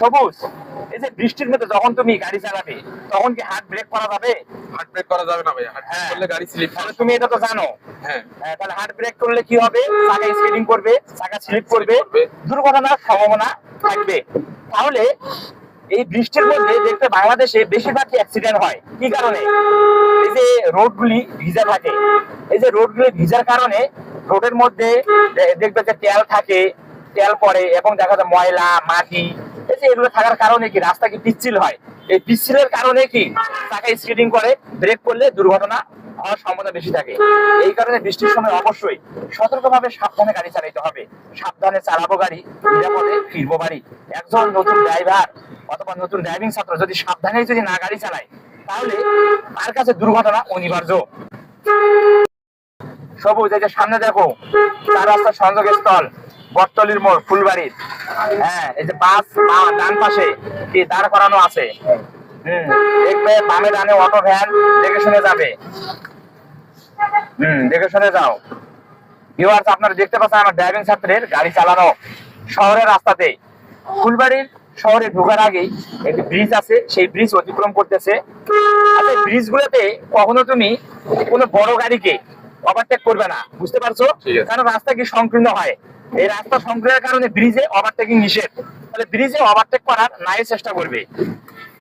সবুজ। এই যে বৃষ্টির মধ্যে যখন তুমি গাড়ি চালাবে তখন কি হাত ব্রেক করা যাবে? ব্রেক করা যাবে না ভাই হ্যাঁ। করলে গাড়ি স্লিপ তাহলে তুমি এটা তো জানো। হ্যাঁ। হ্যাঁ, তাহলে ব্রেক করলে কি হবে? চাকা করবে চাকা স্লিপ করবে। দুর্ঘটনার সম্ভাবনা থাকবে। তাহলে এই বৃষ্টির মধ্যে দেখতে বাংলাদেশে বেশিরভাগ অ্যাক্সিডেন্ট হয়। কি কারণে? এই যে রোডগুলি ভিজা থাকে। এই যে রোডগুলি ভিজার কারণে রোডের মধ্যে দেখবে যে তেল থাকে তেল পড়ে এবং দেখা যায় ময়লা মাটি যে এগুলো থাকার কারণে কি? রাস্তা কি পিচ্ছিল হয়? এই পিচ্ছিলের কারণে কি? চাকা স্কেটিং করে ব্রেক করলে দুর্ঘটনা হওয়ার সম্ভাবনা বেশি থাকে। এই কারণে বৃষ্টির সময় অবশ্যই সতর্কভাবে সাবধানে গাড়ি চালাতে হবে। সাবধানে চালাবো গাড়ি, নিরাপদে ফিরবো বাড়ি। একজন নতুন ড্রাইভার অথবা নতুন ড্রাইভিং ছাত্র যদি সাবধানে যদি না গাড়ি চালায়, তাহলে তার কাছে দুর্ঘটনা অনিবার্য। সবুজ, এই যে সামনে দেখো রাস্তার সংযোগ স্থল বটতলির মোড় ফুলবাড়ির। হ্যাঁ এই যে বাস বা- ডান পাশে কি দাঁড় করানো আছে? হম দেখবে বামে ডানে অটো ভ্যান দেখে শুনে যাবে। হম দেখে শুনে যাও। ভিউয়ার্স আপনারা দেখতে পাচ্ছেন আমার ড্রাইভিং ছাত্রের গাড়ি চালানো শহরের রাস্তাতে। ফুলবাড়ির শহরে ঢোকার আগেই একটি ব্রিজ আছে সেই ব্রিজ অতিক্রম করতেছে। আচ্ছা ব্রিজ গুলোতে কখনো তুমি কোনো বড় গাড়িকে ওভারটেক করবে না বুঝতে পারছ? কারণ রাস্তা কি সংকীর্ণ হয়? এই রাস্তা সংগ্রহের কারণে ব্রিজে ওভারটেকিং নিষেধ। তাহলে ব্রিজে ওভারটেক করার নাই চেষ্টা করবে।